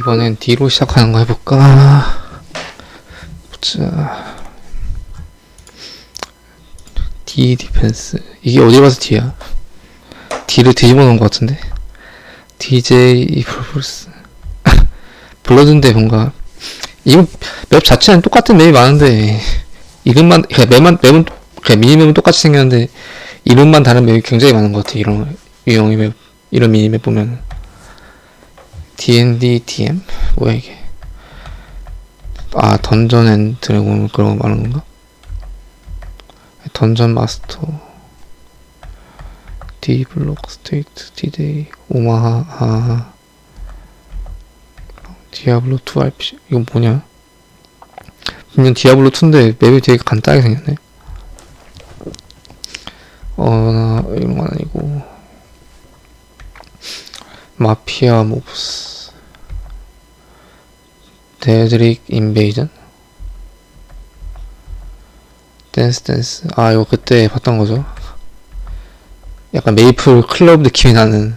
이번엔 D로 시작하는 거 해볼까? 보자. D 디펜스. 이게 어디 가서 D야? D를 뒤집어 놓은 것 같은데? DJ 프로스. 블러드인데 뭔가. 이거 맵 자체는 똑같은 맵이 많은데, 이름만, 그냥 맵만, 맵은, 그냥 미니맵은 똑같이 생겼는데, 이름만 다른 맵이 굉장히 많은 것 같아. 이런, 유형의 맵, 이런 미니맵 보면. D&D DM? 뭐야 이게? 아 던전 앤 드래곤 그런 거 말하는 건가? 던전 마스터 D 블록 스테이트 D-데이 오마하 아 디아블로 2 RPG 이건 뭐냐? 분명 디아블로 2인데 맵이 되게 간단하게 생겼네 어 나 이런 건 아니고 마피아 모브스. 데드릭 인베이전 댄스 댄스. 아 이거 그때 봤던 거죠. 약간 메이플 클럽 느낌이 나는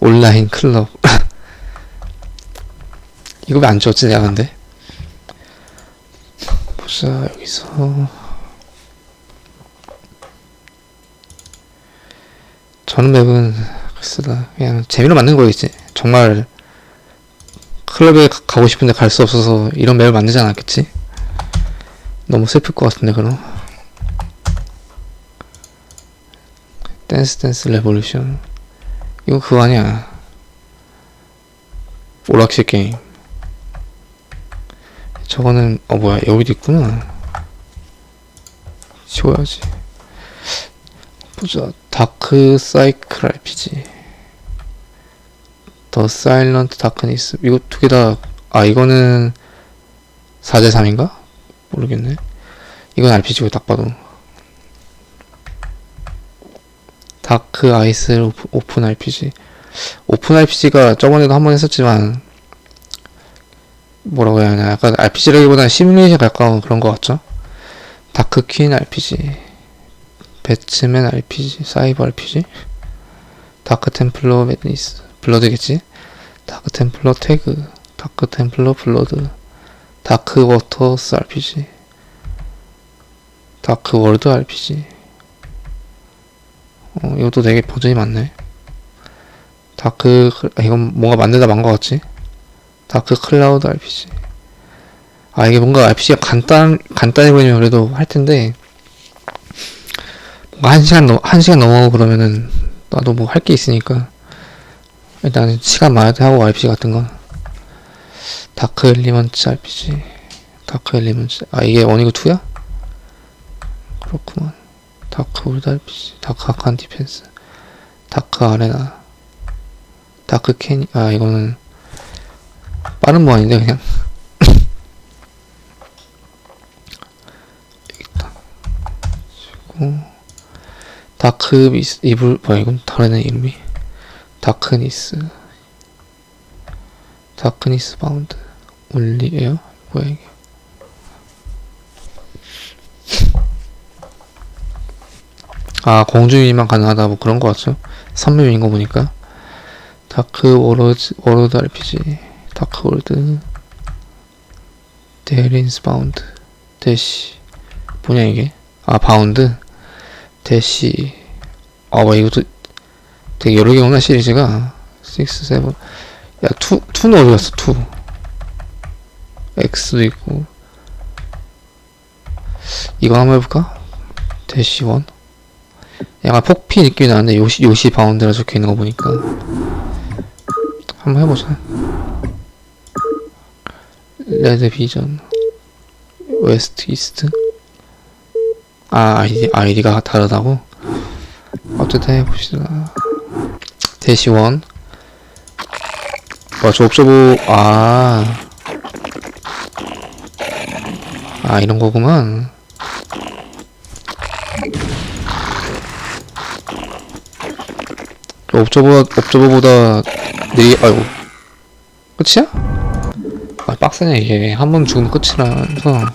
온라인 클럽. 이거 왜안 지웠지 내가 근데? 보자 여기서 저는 맵은 글쎄다. 그냥 재미로 만든 거겠지 정말 클럽에 가- 가고 싶은데 갈 수 없어서 이런 맵을 만들지 않았겠지? 너무 슬플 것 같은데 그럼. 댄스 댄스 레볼루션. 이거 그거 아니야. 오락실 게임. 저거는 어 뭐야. 여기도 있구나. 지워야지. 보자 다크 사이클 RPG 더 사일런트 다크니스. 이거 두 개 다 아 이거는 4대 3인가? 모르겠네. 이건 RPG고 딱 봐도. 다크 아이스 오픈 RPG 오픈 RPG가 저번에도 한 번 했었지만 뭐라고 해야 하나 약간 RPG라기보다는 시뮬레이션 가까운 그런 것 같죠? 다크 퀸 RPG 배트맨 RPG 사이버 RPG 다크 템플러 매드니스 블러드겠지? 다크 템플러 태그, 다크 템플러 블러드, 다크 워터스 RPG, 다크 월드 RPG. 어, 이것도 되게 버전이 많네. 다크, 클- 아, 이건 뭔가 만들다 만 것 같지? 다크 클라우드 RPG. 아, 이게 뭔가 RPG가 간단, 간단해 보이면 그래도 할 텐데, 한 시간 넘, 한 시간 넘어 그러면은, 나도 뭐 할 게 있으니까, 일단 시간 많을 때 하고 RPG 같은 건 다크 엘리먼트 RPG 다크 엘리먼트 아 이게 원이고 투야? 그렇구만. 다크 올드 RPG 다크 아칸 디펜스. 다크 아레나. 다크 캐니 아 이거는 빠른 뭐 아닌데 그냥 여기 있다 그리고 다크 미스 이블 뭐야 이건? 다르네 이름이? 다크니스. 다크니스 바운드. 올리에요? 뭐야 이게? 아 공주미만 가능하다. 뭐 그런 거 같죠? 3맵인 거 보니까. 다크 워로드 워로드 RPG 다크 월드. 데린스 바운드. 대시. 뭐냐 이게? 아 바운드 대시. 아와 이것도 되게 여러 개구나 시리즈가 6, 7 야, 2, 2는 어디 갔어? 2 X도 있고. 이거 한번 해볼까? 대시 1 약간 폭피 느낌이 나는데 요시, 요시 바운드라 적혀 있는 거 보니까. 한번 해보자. 레드 비전. 웨스트 이스트 아 아이디, 아이디가 다르다고? 어쨌든 해봅시다 대시원 와, 저 옵저버, 아. 아, 이런 거구만. 옵저버, 옵저버보다 느리, 아이고. 끝이야? 아, 빡세네, 이게. 한 번 죽으면 끝이라서.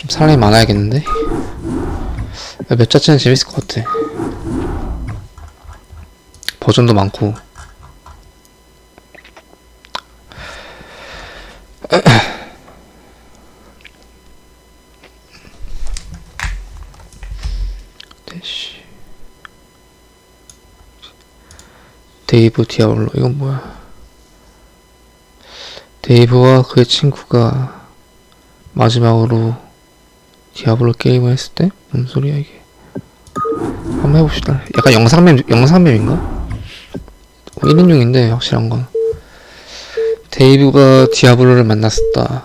좀 사람이 많아야겠는데? 아, 맵 자체는 재밌을 것 같아. 버전도 많고. 데이브 디아블로 이건 뭐야 데이브와 그의 친구가 마지막으로 디아블로 게임을 했을 때? 뭔 소리야 이게? 한번 해봅시다. 약간 영상맵 영상맵인가? 1인용인데 확실한 건 데이브가 디아블로를 만났었다.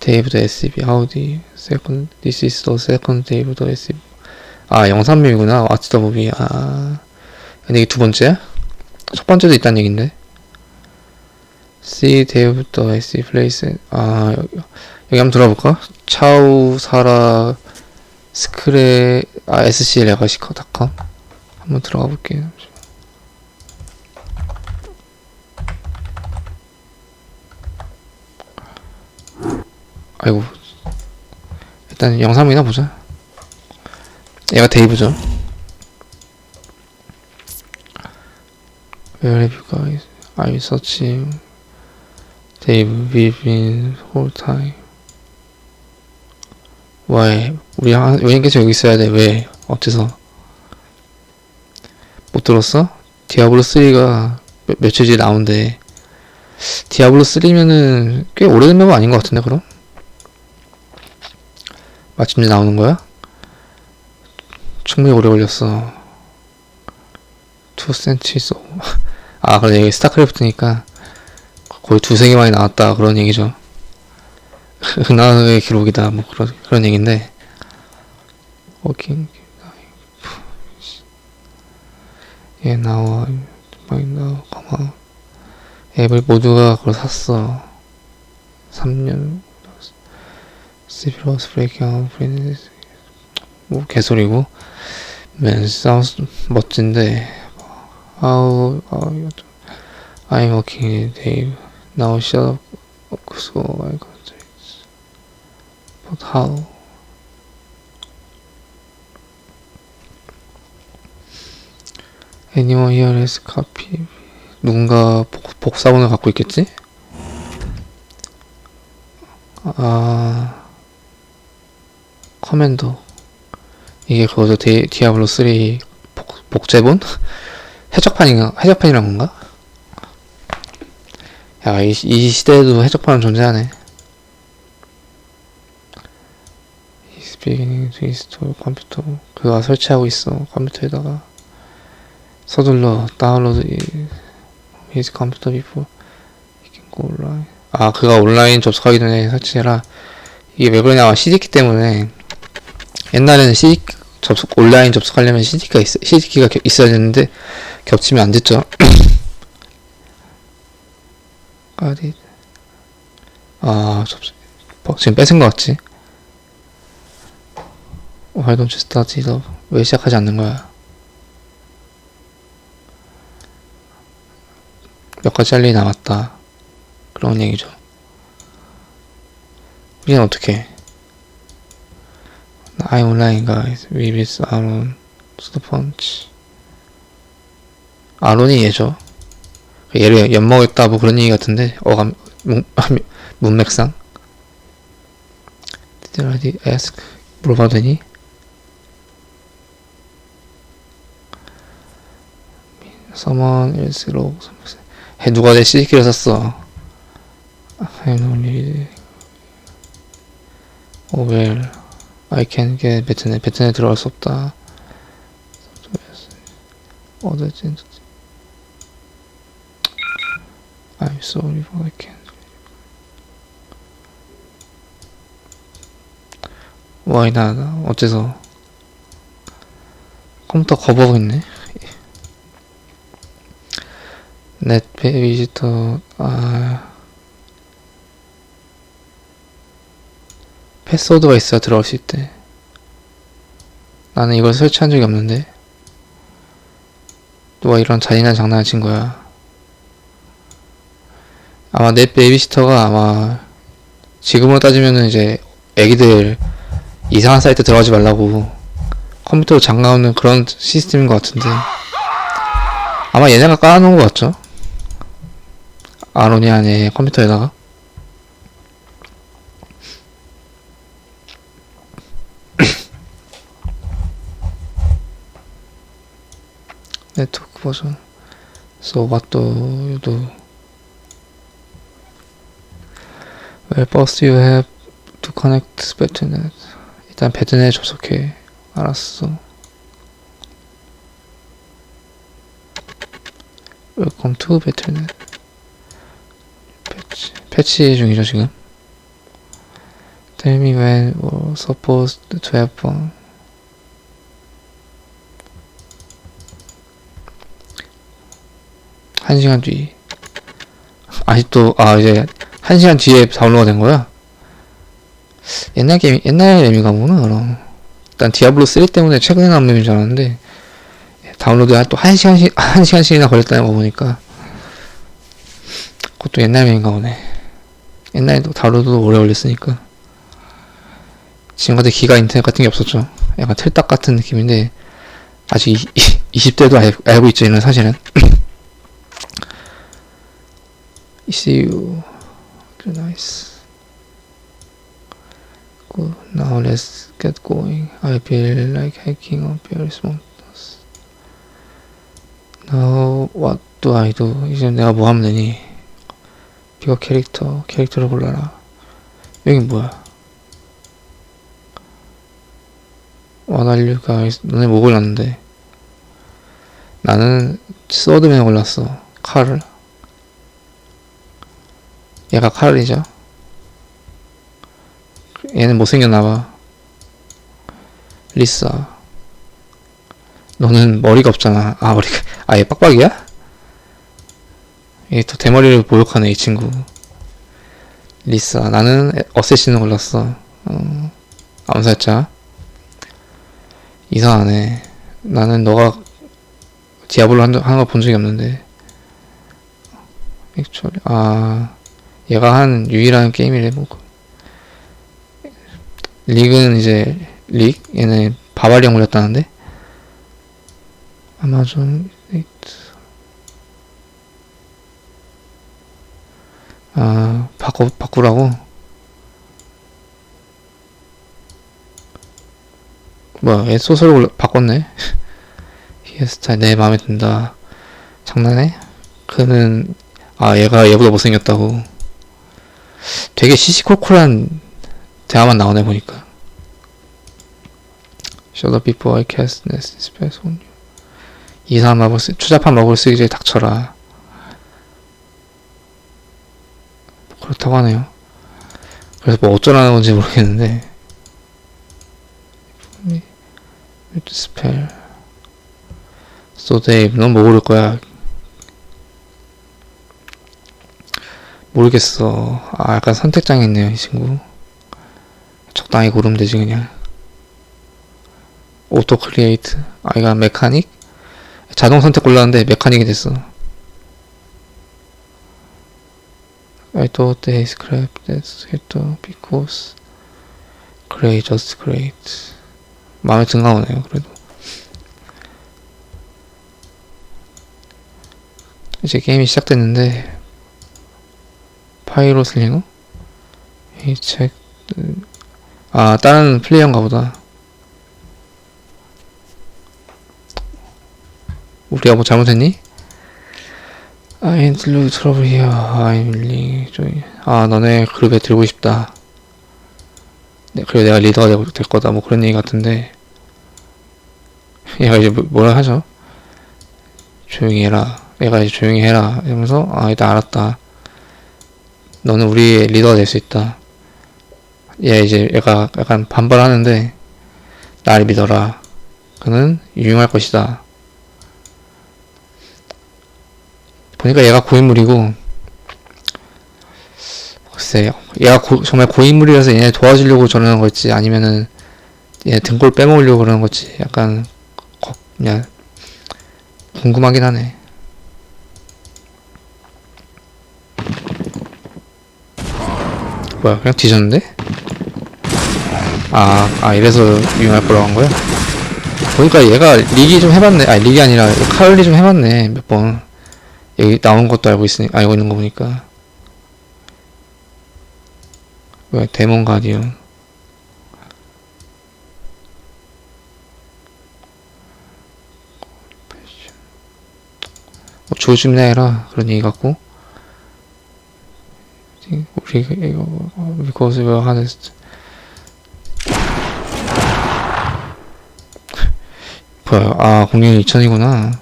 Dave the SCP Howdy Second This is the second Dave the SCP 아 영상맵이구나 the movie 아 근데 이게 두 번째야? 첫 번째도 있다는 얘긴데 See Dave the SCP Place 아 여기, 여기 한번 들어볼까? 차우 사라 스크레 아 SC 레가시커닷컴 한번 들어가 볼게요 아이고 일단 영상이나 보자 얘가 데이브죠 Where have? Dave, we've been whole time Why? 우리 한, 왜 계속 여기 있어야 돼? 왜? 어째서? 못 들었어? 디아블로 3가 며, 며칠 뒤에 나온대 디아블로 3면은 꽤 오래된 맵 아닌 것 같은데 그럼? 마침내 나오는 거야? 충분히 오래 걸렸어. 2cm 소. 아, 그래, 이게 스타크래프트니까 거의 두세 개 만에 나왔다. 그런 얘기죠. 흔한의 기록이다. 뭐 그런, 그런 얘기인데. 워킹, 예, 나와. 마인드, 가마. 앱을 모두가 그걸 샀어. 3년. 시피로스 브레이킹 프리니스 뭐 개소리고 맨 사운드 멋진데 아우 아우 I'm working now shut up so I got it but how anyone here has copy 누군가 복, 복사본을 갖고 있겠지? 아 커맨더 이게 그거죠 디, 디아블로 3 복, 복제본? 해적판인가? 해적판이란 건가? 야, 이, 이 시대에도 해적판은 존재하네. To install 컴퓨터. 그가 설치하고 있어, 컴퓨터에다가. 서둘러, 다운로드 his 컴퓨터 go online. 아, 그가 온라인 접속하기 전에 설치해라. 이게 왜 그러냐, CD키 때문에. 옛날에는 CD 접속 온라인 접속하려면 CD가 있, CD키가 있어야 되는데 겹치면 안 됐죠. 어디? 아 뭐, 지금 뺏은 것 같지? Why don't you start it up? 왜 시작하지 않는 거야? 몇 가지 할 일이 남았다. 그런 얘기죠. 우리는 어떻게? I'm online guys. Miss Aaron to the punch. 아론이 얘죠. 얘를 엿먹었다 뭐 그런 얘기 같은데 어감 문, 문맥상. Did already ask? 물어봐도 되니? Wrote something. 해 누가 내 CD키를 샀어? I don't really. Oh well. I get 베트네 베트네 들어갈 수 없다. 어제 진짜. I'm sorry, but I can't. 나, 나 어째서 컴퓨터 거부하고 있네. 넷 비지터 아 패스워드가 있어야 들어갈 수 있대. 나는 이걸 설치한 적이 없는데. 누가 이런 잔인한 장난을 친 거야. 아마 넷 베이비시터가 아마 지금으로 따지면 이제 애기들 이상한 사이트 들어가지 말라고 컴퓨터로 장가오는 그런 시스템인 것 같은데 아마 얘네가 깔아놓은 것 같죠? 아로니안의 컴퓨터에다가 네트워크 버전 So what do you do? Well, first you have to connect 배트넷. 일단 배트넷 접속해. 알았어. Welcome to 배트넷. 패치, 패치 중이죠 지금. Tell me when we're supposed to have fun. 한 시간 뒤. 아직도, 아, 이제, 한 시간 뒤에 다운로드가 된 거야? 옛날 게임, 옛날 램인가 보구나, 그럼. 일단 디아블로 3 때문에 최근에 나온 램인 줄 알았는데, 다운로드가 또 한 시간씩, 한 시간씩이나 걸렸다는 거 보니까, 그것도 옛날 램인가 보네. 옛날에도 다운로드도 오래 걸렸으니까. 지금 같은 기가 인터넷 같은 게 없었죠. 약간 틀딱 같은 느낌인데, 아직 20, 대도 알, 알고 있죠, 이런 사실은. you. Very nice. Good. Now let's get going. I feel like hiking up various mountains. Now what do I do? 이제 내가 뭐 하면 되니? 이거 캐릭터, 캐릭터를 골라라. 여기 뭐야? 와달류가 너네 뭐 골랐는데? 나는 서드맨 골랐어. 칼을. 얘가 칼이죠. 얘는 못생겼나봐. 리사. 너는 머리가 없잖아. 아, 머리가, 아, 얘 빡빡이야? 얘 또 대머리를 모욕하네, 이 친구. 리사. 나는 어쌔신을 골랐어. 어, 암살자. 이상하네. 나는 너가 디아블로 하는 거본 적이 없는데. 액츄얼리, 아. 얘가 한 유일한 게임이래 뭐 리그는 이제 릭? 얘는 바바리안 올렸다는데? 아마존 아 바꿔 바꾸라고? 뭐야 얘 소설을 올려- 바꿨네? 히에스타일 내 마음에 든다. 장난해? 그는 아 얘가 얘보다 못생겼다고 되게 시시콜콜한 대화만 나오네 보니까. Shut up before I cast nasty spells on you. 이상한 마법을 쓰, 추잡한 마법을 쓰기 전에 닥쳐라. 그렇다고 하네요. 그래서 뭐 어쩌라는 건지 모르겠는데. 스펠. Dave, 넌뭐 고를 거야? 모르겠어. 아, 약간 선택장애 있네요, 이 친구. 적당히 고르면 되지, 그냥. 오토 클리에이트. 아, 이거 메카닉? 자동 선택 골랐는데 메카닉이 됐어. I thought they scrapped that great. 마음에 든가 보네요, 그래도. 이제 게임이 시작됐는데, 파이로 슬링어? 이 책, 아, 다른 플레이어인가 보다. 우리가 뭐 잘못했니? I ain't look trouble here. I'm really. 아, 너네 그룹에 들고 싶다. 네, 그리고 내가 리더가 될, 될 거다. 뭐 그런 얘기 같은데. 얘가 이제 뭐- 뭐라 하죠? 조용히 해라. 얘가 이제 조용히 해라. 이러면서, 아, 일단 알았다. 너는 우리의 리더가 될 수 있다. 얘 이제 얘가 약간 반발하는데 나를 믿어라. 그는 유용할 것이다. 보니까 얘가 고인물이고 글쎄 얘가 고- 정말 고인물이라서 얘네 도와주려고 저러는 거지 아니면은 얘 등골 빼먹으려고 그러는 거지 약간 거- 그냥 궁금하긴 하네. 뭐야? 그냥 뒤졌는데? 아, 아 이래서 유용할 거라고 한 거야? 보니까 얘가 리기 좀 해봤네. 아니 리기 아니라 카울리 좀 해봤네 몇 번. 여기 나온 것도 알고 있으니 알고 있는 거 보니까. 왜 데몬 가디언. 조심이나 해라. 그런 얘기 같고 우리 이거 because we are honest 뭐야 아 공룡이 2000이구나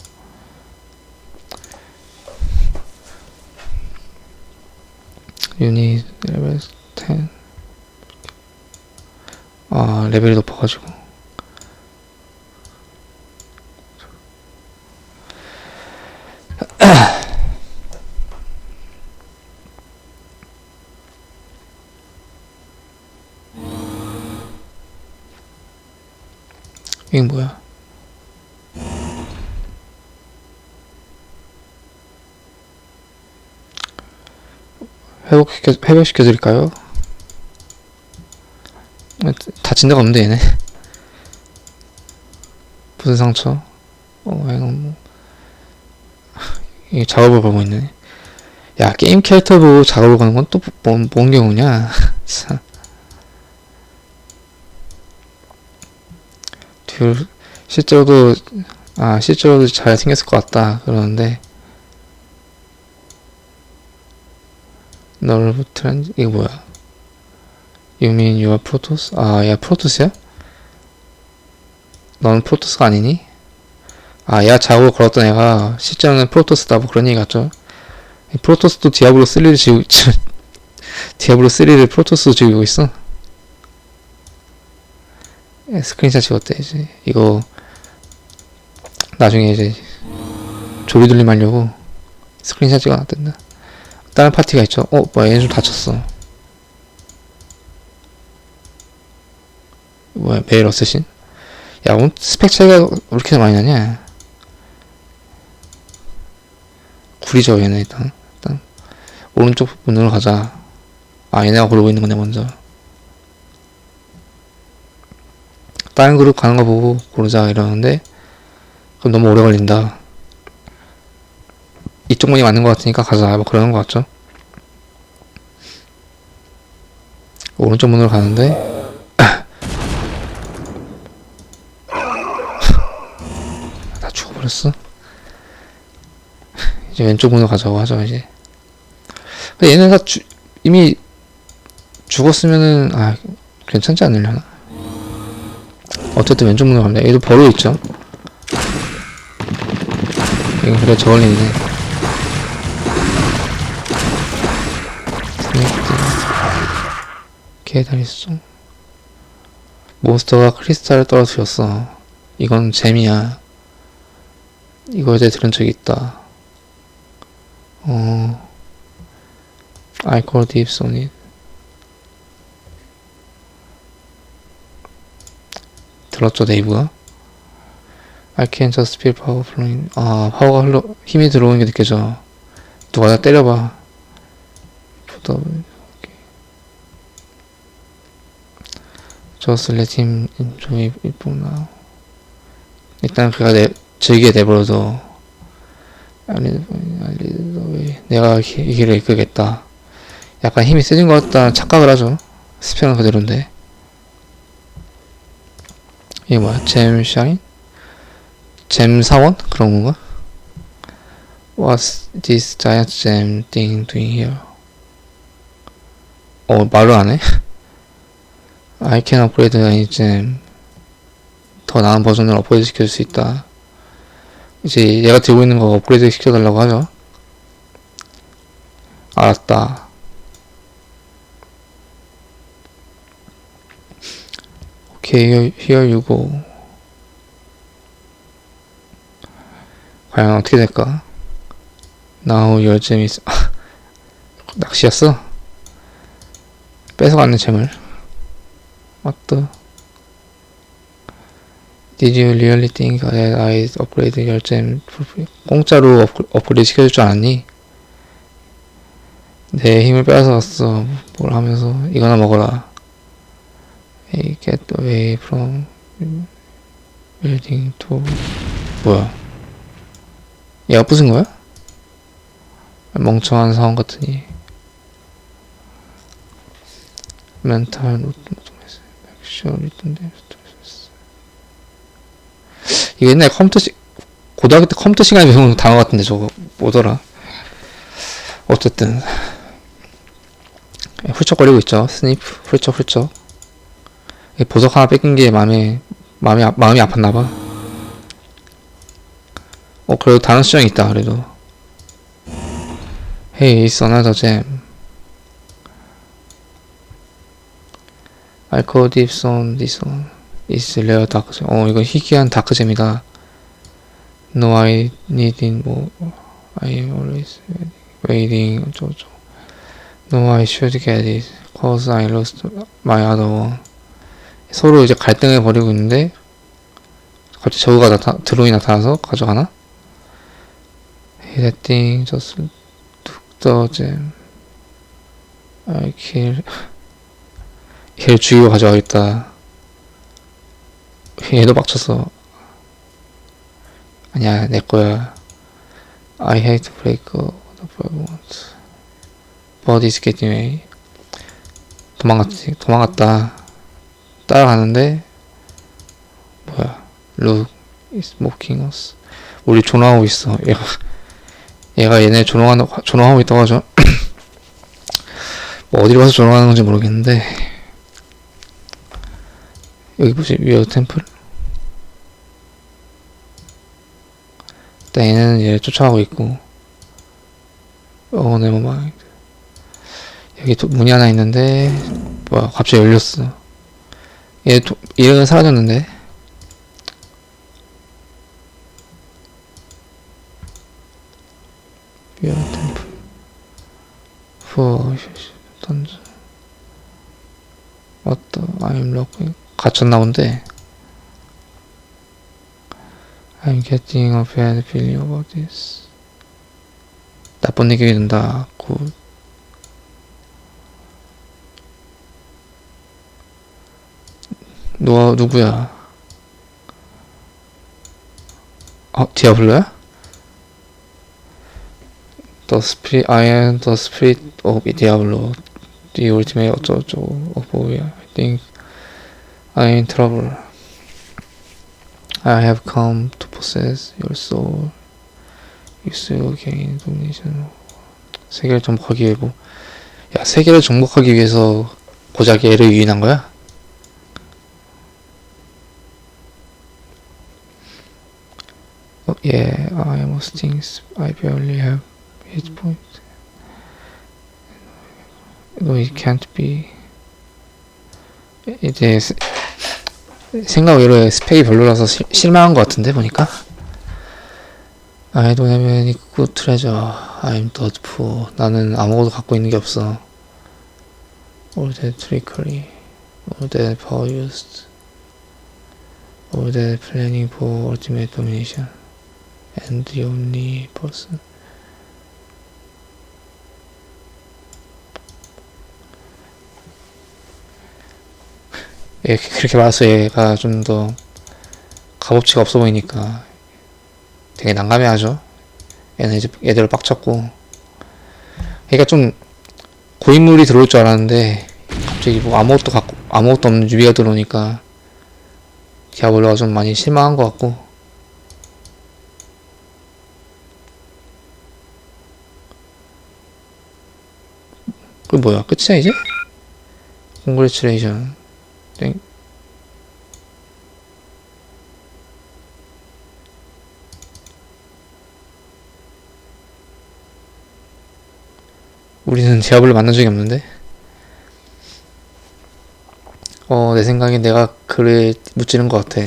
유닛 레벨 10 아, 레벨이 높아가지고. 이게 뭐야? 회복시켜, 회복시켜드릴까요? 다친 데가 없는데 얘네 무슨 상처? 어 얘는 뭐 이게 작업을 보고 있네 야 게임 캐릭터 보고 작업을 거는 건또 뭔 뭔 경우냐 참. 둘 실제로도 아 실제로도 잘 생겼을 것 같다 그러는데 너를 트렌드 이거 뭐야 you are Protoss? 아, 얘 프로토스야? 넌 프로토스가 아니니? 아, 얘 작업을 걸었던 애가 실제로는 프로토스다 뭐 그런 얘기 같죠? 이 프로토스도 디아블로 3를 지고 디아블로 3를 프로토스로 지고 있어. 예, 스크린샷 찍었대 이제 이거 나중에 이제 조리 돌림 하려고 스크린샷 찍어놨댄다. 다른 파티가 있죠. 어, 뭐야 얘는 좀 다쳤어. 뭐야 메일 어쌔신? 야 오늘 스펙 차이가 왜 이렇게 많이 나냐 구리죠 얘네 일단 일단 오른쪽 문으로 가자 아 얘네가 고르고 있는 거네 먼저 다른 그룹 가는 거 보고 고르자 이러는데 그럼 너무 오래 걸린다 이쪽 문이 맞는 것 같으니까 가자 뭐 그러는 것 같죠 오른쪽 문으로 가는데 다 죽어버렸어. 이제 왼쪽 문으로 가자고 하죠, 이제. 얘네가 주, 이미 죽었으면은, 아, 괜찮지 않으려나? 어쨌든 왼쪽 문으로 갑니다. 얘도 버로 있죠? 이건 그래, 저걸리네. 스네이크들. 개다리송. 몬스터가 크리스탈을 떨어뜨렸어. 이건 재미야. 이거에 대해 들은 적이 있다. 어, dips on it. 들었죠, 네이브가? I can just feel power flowing. 아, 파워가 흘러, 힘이 들어오는 게 느껴져. 누가 나 때려봐. Just let him enjoy it for now. 일단 그가 내, 즐기게 내버려둬. 아니, 아니, 내가 이 길을 이끌겠다. 약간 힘이 세진 것 같다 착각을 하죠. 스페는 그대로인데. 이게 뭐야? 잼 샤인? 잼 사원? 그런 건가? What's this giant gem thing doing here? 어, 말을 안 해? I can upgrade any gem. 더 나은 버전을 업그레이드 시킬 수 있다. 이제 얘가 들고 있는 거 업그레이드 시켜달라고 하죠. 알았다. Here, here you go. 과연 어떻게 될까? Now your gem is... 낚시였어? 뺏어갔네, 잼을. What the... Did you really think that I upgrade your gem for free? 공짜로 업그, 업그레이드 시켜줄 줄 알았니? 내 힘을 빼앗아갔어. 뭘 하면서 이거나 먹어라. Hey, get away from building to 뭐야? 얘가 부순 거야? 멍청한 사원 같으니. 멘탈 노트 맥시얼 있던데. 이거 옛날 컴퓨터 시, 고등학교 때 컴퓨터 시간에 배운 단어 같은데 저거 뭐더라 어쨌든 훌쩍거리고 있죠 스니프 훌쩍 훌쩍 이 보석 하나 뺏긴 게 마음에 마음이 아- 마음이 아팠나 봐 어 그래도 다른 수정이 있다 그래도 Hey it's another gem on this one is rare gem 어 이거 희귀한 다크잼이다 No I needing more I always waiting 어쩌고 No I should get it cause I lost my other one 서로 이제 갈등해 버리고 있는데 갑자기 저우가 나타 드론이 나타나서 가져가나? The gem. I kill. 얘를 죽이고 가져가겠다. 얘도 빡쳤어. 아니야, 내 거야. I hate to break the fragment. But it's getting away. 도망갔지, 도망갔다. 따라가는데, 뭐야. Look, it's mocking us. 우리 조롱하고 있어. 얘가, 얘가 얘네 조롱하는, 조롱하고 있다고 하죠. 뭐 어디로 가서 조롱하는 건지 모르겠는데. 여기 뭐지? 위어 템플? 일단 얘는 얘를 쫓아가고 있고. 어, 네모 마인드. 여기 또 문이 하나 있는데, 뭐야, 갑자기 열렸어. 얘, 도, 얘는 사라졌는데. 위어 템플. 푸어, 던져. 왔다, I'm looking. 갇혔나 본데. I'm getting a bad feeling about this. 나쁜 느낌이 든다. 굿. 누가, 누구야? 어, 디아블로야? The spirit, I am the spirit of Diablo. The ultimate 어쩌고저쩌고 of boy. I think I'm in trouble. I have come to possess your soul. You still gain domination. 세계를 정복하기 위해 뭐. 야, 세계를 정복하기 위해서 고작 얘를 유인한 거야? 어, yeah, I almost think I barely have hit point. No, it can't be. 이제 스- 생각 외로 스펙이 별로라서 시- 실망한 것 같은데 보니까. I don't have any good treasure. I'm dirt poor. 나는 아무것도 갖고 있는 게 없어. All that trickery, all that power used, all that planning for ultimate domination, and the only person. 예, 그렇게 말해서 얘가 좀 더 값어치가 없어 보이니까 되게 난감해하죠. 얘는 이제 얘들을 빡쳤고, 그러니까 좀 고인물이 들어올 줄 알았는데 갑자기 뭐 아무것도 갖고 아무것도 없는 유비가 들어오니까 디아블로가 좀 많이 실망한 것 같고. 그 뭐야 끝이야 이제? Congratulations. 땡. 우리는 디아블로 만난 적이 없는데? 어, 내 생각에 내가 글에 묻지는 것 같아.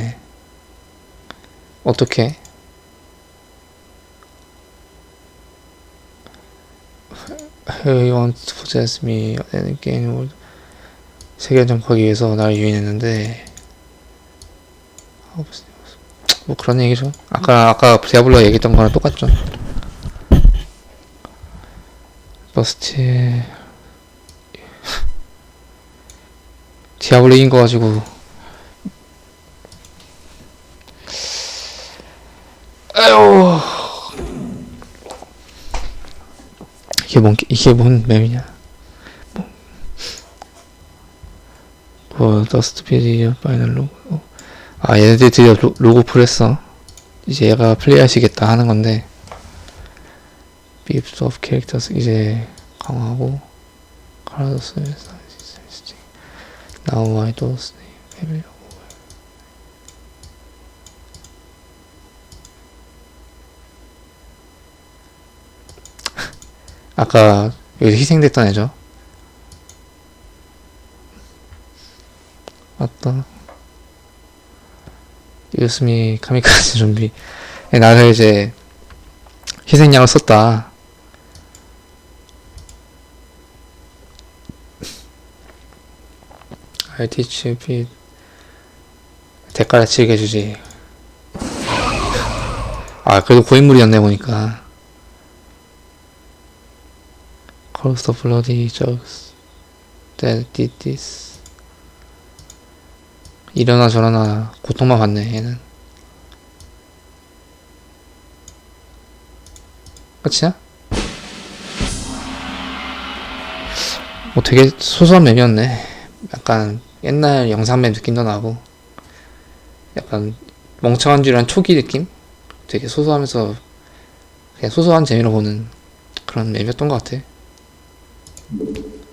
어떻게? You want to possess me and gain world. 세계를 정복하기 위해서 날 유인했는데 아, 무슨- 뭐 그런 얘기죠. 아까 아까 디아블로 얘기했던 거랑 똑같죠. 러스트 디아블로 이긴 거 가지고 아유 이게 뭔 이게 뭔 맵이냐? 뭐 더스트 피디어 파이널 로고 어. 아 얘네들 드디어 로, 로고 풀했어. 이제 얘가 플레이하시겠다 하는 건데 beefs of characters 이제 강화하고 카라도스 now I do family 아까 여기 희생됐던 애죠? 맞다. 이웃음이 카미카즈 좀비. 나를 이제 희생양을 썼다. you be 대가를 치게 해주지. 아 그래도 고인물이었네 보니까 Calls the bloody jugs that did this. 이러나 저러나 고통만 받네 얘는. 끝이야? 뭐 되게 소소한 맵이었네. 약간 옛날 영상맵 느낌도 나고. 약간 멍청한 줄한 초기 느낌? 되게 소소하면서 그냥 소소한 재미로 보는 그런 맵이었던 것 같아 Amen.